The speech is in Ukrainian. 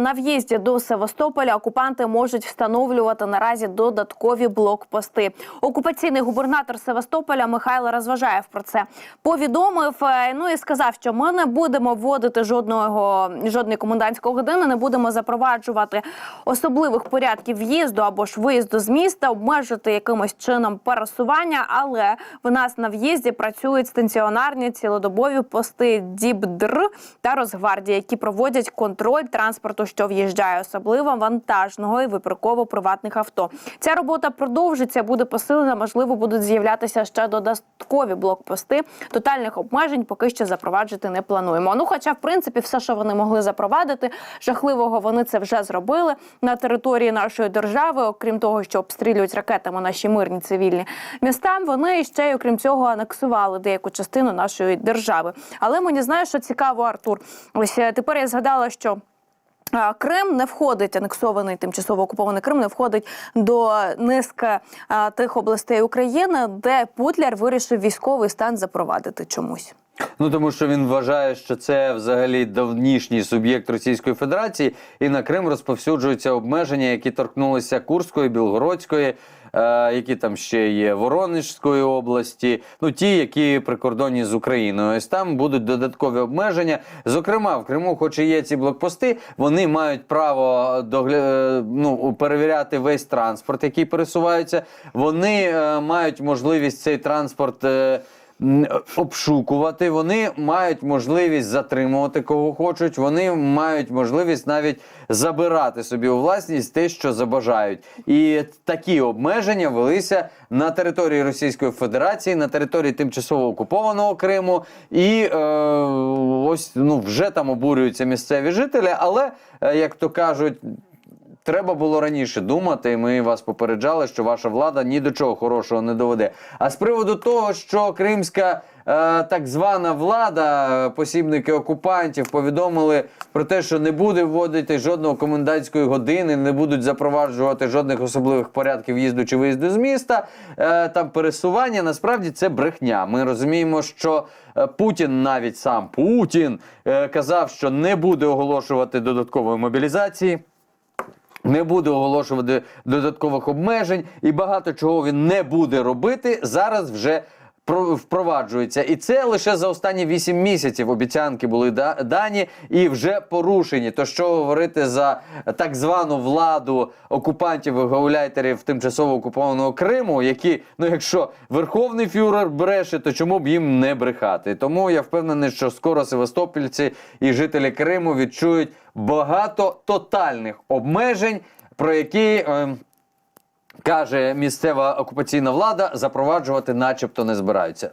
На в'їзді до Севастополя окупанти можуть встановлювати наразі додаткові блокпости. Окупаційний губернатор Севастополя Михайло Розважаєв про це повідомив. е, Ну і сказав, що ми не будемо вводити жодного жодної комендантської години, не будемо запроваджувати особливих порядків в'їзду або ж виїзду з міста, обмежити якимось чином пересування. Але в нас на в'їзді працюють стаціонарні цілодобові пости ДІБДР та Росгвардії, які проводять контроль транспорту, що в'їжджає, особливо вантажного і випарково-приватних авто. Ця робота продовжиться, буде посилена. Можливо, будуть з'являтися ще додаткові блокпости. Тотальних обмежень поки що запроваджувати не плануємо. Ну, хоча, в принципі, все, що вони могли запровадити, жахливого вони це вже зробили на території нашої держави. Окрім того, що обстрілюють ракетами наші мирні цивільні міста, вони ще й окрім цього анексували деяку частину нашої держави. Але мені знаєш, що цікаво, Артур. Ось е, тепер я згадала, що. Крим не входить, анексований тимчасово окупований Крим не входить до низки тих областей України, де Путляр вирішив військовий стан запровадити чомусь. Ну тому що він вважає, що це взагалі давнішній суб'єкт Російської Федерації, і на Крим розповсюджуються обмеження, які торкнулися Курської, Білгородської, е, які там ще є Воронежської області. Ну ті, які прикордонні з Україною. Ось там будуть додаткові обмеження. Зокрема, в Криму, хоч і є ці блокпости, вони мають право догля... е, ну, перевіряти весь транспорт, який пересувається. Вони е, мають можливість цей транспорт. Е, обшукувати, вони мають можливість затримувати кого хочуть, вони мають можливість навіть забирати собі у власність те, що забажають. І такі обмеження велися на території Російської Федерації, на території тимчасово окупованого Криму. І е, ось ну вже там обурюються місцеві жителі, але е, як то кажуть. Треба було раніше думати. Ми вас попереджали, що ваша влада ні до чого хорошого не доведе. А з приводу того, що кримська е, так звана влада, посібники окупантів, повідомили про те, що не буде вводити жодного комендантської години, не будуть запроваджувати жодних особливих порядків в'їзду чи виїзду з міста. Е, там пересування. Насправді це брехня. Ми розуміємо, що е, Путін навіть сам Путін е, казав, що не буде оголошувати додаткової мобілізації. Не буде оголошувати додаткових обмежень і багато чого він не буде робити. Зараз вже впроваджується. І це лише за останні 8 місяців обіцянки були дані і вже порушені. То що говорити за так звану владу окупантів і гауляйтерів тимчасово окупованого Криму, які, ну якщо верховний фюрер бреше, то чому б їм не брехати? Тому я впевнений, що скоро севастопільці і жителі Криму відчують багато тотальних обмежень, про які. ем, Каже місцева окупаційна влада, запроваджувати, начебто, не збираються.